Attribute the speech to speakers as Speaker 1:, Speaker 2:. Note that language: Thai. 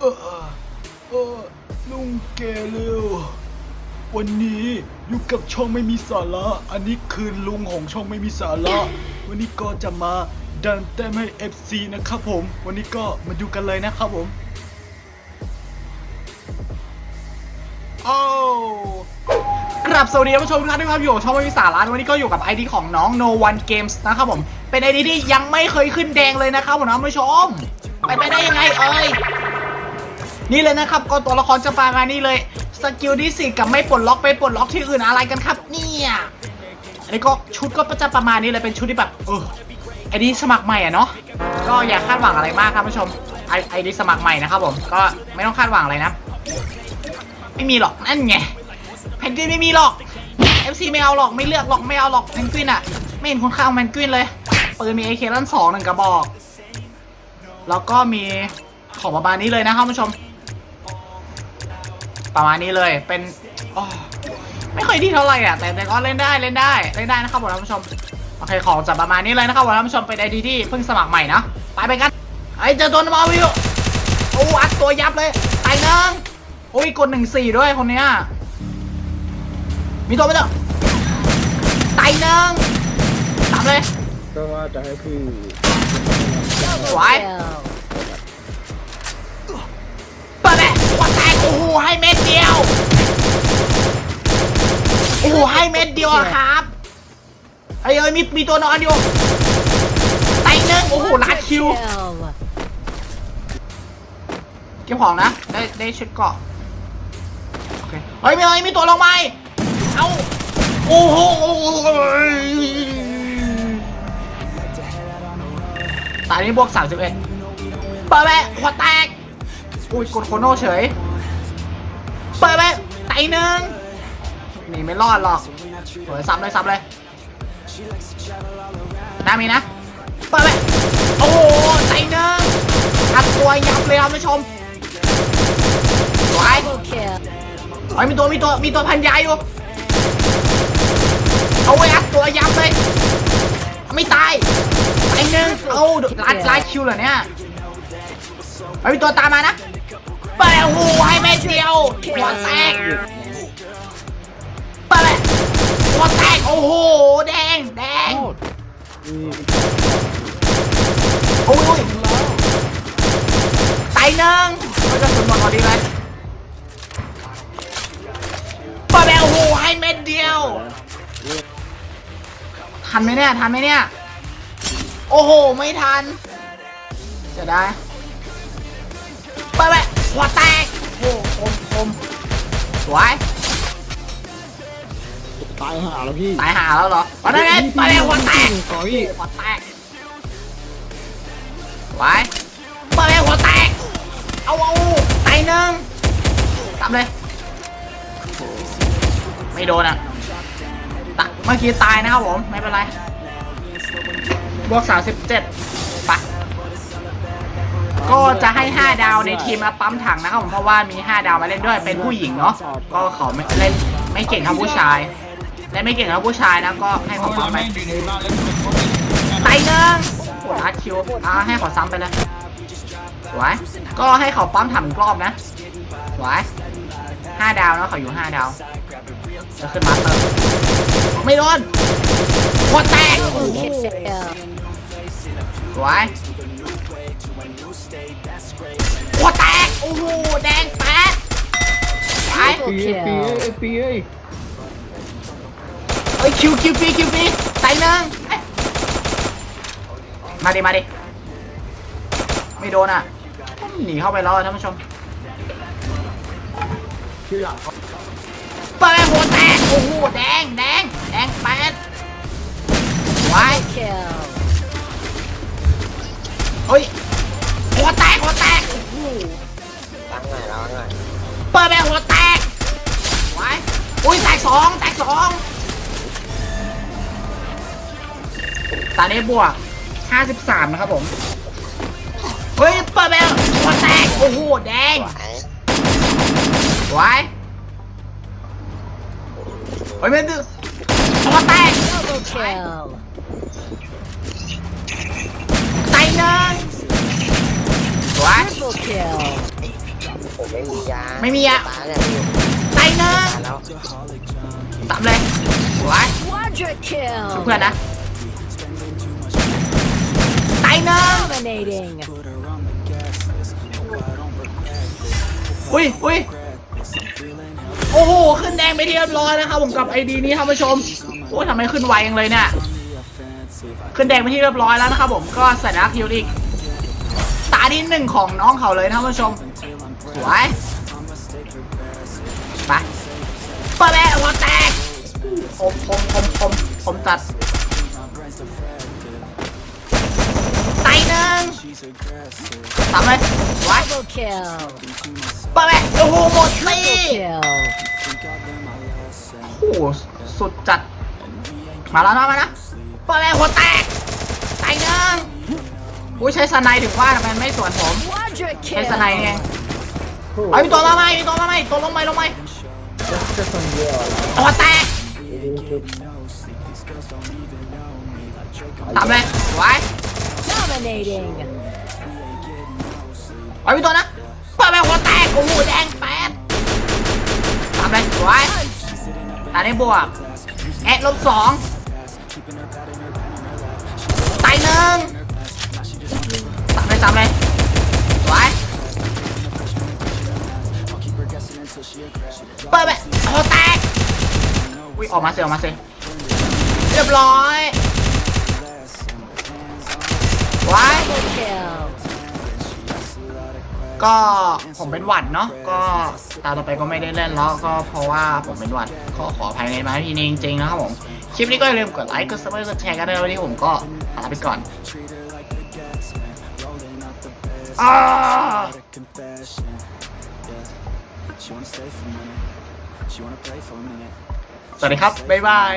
Speaker 1: เออเออลุงเกเร็ววันนี้อยู่กับช่องไม่มีสาระ อันนี้คือลุงของช่องไม่มีสาระ วันนี้ก็จะมาดันแต้มให้ FC นะครับผม วันนี้ก็มาดูกันเลยนะครับผมโอ้
Speaker 2: กราบสวัสดีท่านผู้ชมทุกท่านด้วยครับอยู่กับช่องไม่มีสาระวันนี้ก็อยู่กับ ID ของน้อง No One Games นะครับผม เป็น ID ที่ยังไม่เคยขึ้นแดงเลยนะครับผมท่านผู้ชม ไปไปได้ยังไงเอ่ย นี่เลยนะครับก็ตัวละครจะปางานนี่เลยสกิลที่สี่กับไม่ปลดล็อกไปปลดล็อกที่อื่นอะไรกันครับเนี่ยอันนี้ก็ชุดก็จะประมาณนี้เลยเป็นชุดที่แบบเออไอดีสมัครใหม่อะเนาะก็อย่าคาดหวังอะไรมากครับผู้ชมไอไอดีสมัครใหม่นะครับผมก็ไม่ต้องคาดหวังอะไรนะ ไม่มีหรอกนั่นไงแพนกวินไม่มีหรอก FC ไม่เอาหรอกไม่เลือกหรอกไม่เอาหรอกแพนกวินอะไม่เห็นคุณค่าของแพนกวินเลยปืนมี AK ลั่นสองหนึ่งกระบอก แล้วก็มีของประมาณนี้เลยนะครับผู้ชม ประมาณนี้เลยเป็นอ๋อไม่ค่อยดีเท่าไหร่อะแต่แต่ก็เล่นได้เล่นได้เล่นได้นะครับผมท่านผู้ชมโอเคของจะประมาณนี้เลยนะครับผมท่านผู้ชมเป็นไอดีที่เพิ่งสมัครใหม่นะไปไปกันไอ้เจอตัวมาวิวโอ้อัดตัวยับเลยตายหนึ่งโอ้ยกดหนึ่งสี่ด้วยคนเนี้ยมีตัวไหมเจ้าตายหนึ่งตามเลย
Speaker 3: ก็ว่าจะให้พี่
Speaker 2: สว อ้โหให้เม็ดเดียว โอ้โหให้เม็ดเดียวอะครับไอ้เอ้ยมีมีตัวนอนอยู่ไตหนึ่งโอ้โหลัดคิวเก็บของนะ ได้ได้ชุดเกราะโอเคเฮ้ยมีเอ้ยมีตัวลงไปเอ้าโอ้โหตอนนี้บวก31เปิดไปหัวแตกอุ้ยกดโคโน่เฉย เปิดไปไตหนึ่งหนีไม่รอดหรอกเปิดซ้ำเลยซ้ำเลยน้ามีนะ เปิดไปโอ้โหไตหนึ่งอัดตัวยับเลยครับท่านผู้ชมสวยเฮ้ยมีตัวมีตัวมีตัวพันยาอยู่เอาไว้อัดตัวยับเลยไม่ตายไอ้หนึ่งเอาลัดไลายคิวเหรอเนี่ยเฮ้มีตัวตามมานะ เปิดหูให้เม็ดเดียวหัวแตกเปิดหัวแตกโอ้โหแดงแดงโอ้ยไตหนึ่งมันจะสุดหมดพอดีเลยเปิดโอ้โหให้เม็ดเดียวทันไหมเนี่ยทันไหมเนี่ยโอ้โห ไม่ทันจะได้ หัวแตกโอ้โหคมคมสวย
Speaker 3: ตายหาแล้วพี่
Speaker 2: ตายหาแล้วเหรอไปได้ไงไปเลยหัวแตก
Speaker 3: ขอพี่
Speaker 2: หัวแตกสวยไปเลยหัวแตกเอาเอาตายหนึ่งตามเลยไม่โดนอะตะเมื่อกี้ตายนะครับผมไม่เป็นไรบวก37ปะ ก็จะให้ 5 ดาวในทีมมาปั๊มถังนะครับผมเพราะว่ามี 5 ดาวมาเล่นด้วยเป็นผู้หญิงเนาะก็เขาไม่เล่นไม่เก่งเท่าผู้ชายเล่นไม่เก่งเท่าผู้ชายนะก็ให้เขาปั๊มไปไตหนึ่งโอ้ลัดคิวอ่าให้เขาซ้ำไปเลยสวยก็ให้เขาปั๊มถังอีกรอบนะสวย5ดาวเนาะเขาอยู่5ดาวจะขึ้นมาเติมไม่โดนหัวแตกโอ้โหสวย ไป
Speaker 3: ปีเอ้ยปีเอ้ยปีเอ้ย
Speaker 2: เอ้ยคิวคิวฟรีคิวฟรีใส่หนึ่งเอ้ยมาดิมาดิไม่โดนอะหนีเข้าไปแล้วอะท่านผู้ชม
Speaker 3: ที่หลังเขา
Speaker 2: เปิดหัวแตกโอ้โหแดงแดงแดงแปดไว้เฮ้ยหัวแตกหัวแตกโอ้โห
Speaker 3: ตั้งไงแล้วไง
Speaker 2: เปิดแบบหัวแตก อุ้ยแตกสองแตกสองตอนนี้บวก 53 นะครับผม เฮ้ย เปิดแบบหัวแตก โอ้โห แดงไว้เฮ้ยไม่ดื้อหัวแตกไตหนึ่งไว้
Speaker 3: ผมไม่มียา
Speaker 2: ไม่มียา
Speaker 3: แล้ว
Speaker 2: สามเลยสวย
Speaker 4: Quadra kill.
Speaker 2: เพื่อนนะตายหนึ่ง
Speaker 4: Dominating.
Speaker 2: อุ้ยอุ้ยโอ้โห ขึ้นแดงไปที่เรียบร้อยนะครับผมกับไอดีนี้ท่านผู้ชม โอ้ยทำไมขึ้นไวจังเลยเนี่ย ขึ้นแดงไปที่เรียบร้อยแล้วนะครับผม ก็ใส่ดักฮิวอีกตาที่หนึ่งของน้องเขาเลยนะท่านผู้ชม สวย เปิดแม่หัวแตกคมคมคมคมคมจัดไตหนึ่งทำเลยไว้
Speaker 4: Double kill.
Speaker 2: เปิดแม่โอ้โหหมดตี
Speaker 4: Triple kill.
Speaker 2: โอ้โหสุดจัด มาแล้วนะมานะเปิดแม่หัวแตกไตหนึ่งอุ้ยใช้สไนด์ถึงว่าทำไมไม่สวนผม
Speaker 4: Quadra
Speaker 2: ใช้สไนด์
Speaker 4: kill.
Speaker 2: ไงเอามีตัวมาไหมมีตัวมาไหมตัวลงไหมลงไหม
Speaker 3: จะคนเดียวเหรอ
Speaker 2: หัวแตกทำเลยไว้
Speaker 4: Dominating.
Speaker 2: เอามีตัวนะเปิดแม่หัวแตกโอ้โหแดงแปดทำเลยไว้ตาได้บวกแอะลบสองตายหนึ่ง อออกมาสิออกมาสิเรียบร้อยไว้ก็ผมเป็นหวัดเนาะก็ตาต่อไปก็ไม่ได้เล่นแล้วก็เพราะว่าผมเป็นหวัดขอขออภัยในมาที่นี้จริงๆนะครับผมคลิปนี้ก็อย่าลืมกดไลค์กดซับสไครต์กดแชร์กันด้วยวันนี้ผมก็ลาไปก่อนอ่า
Speaker 5: she wanna stay for a minute. She wanna play for a minute.
Speaker 2: สวัสดีครับ บ๊ายบาย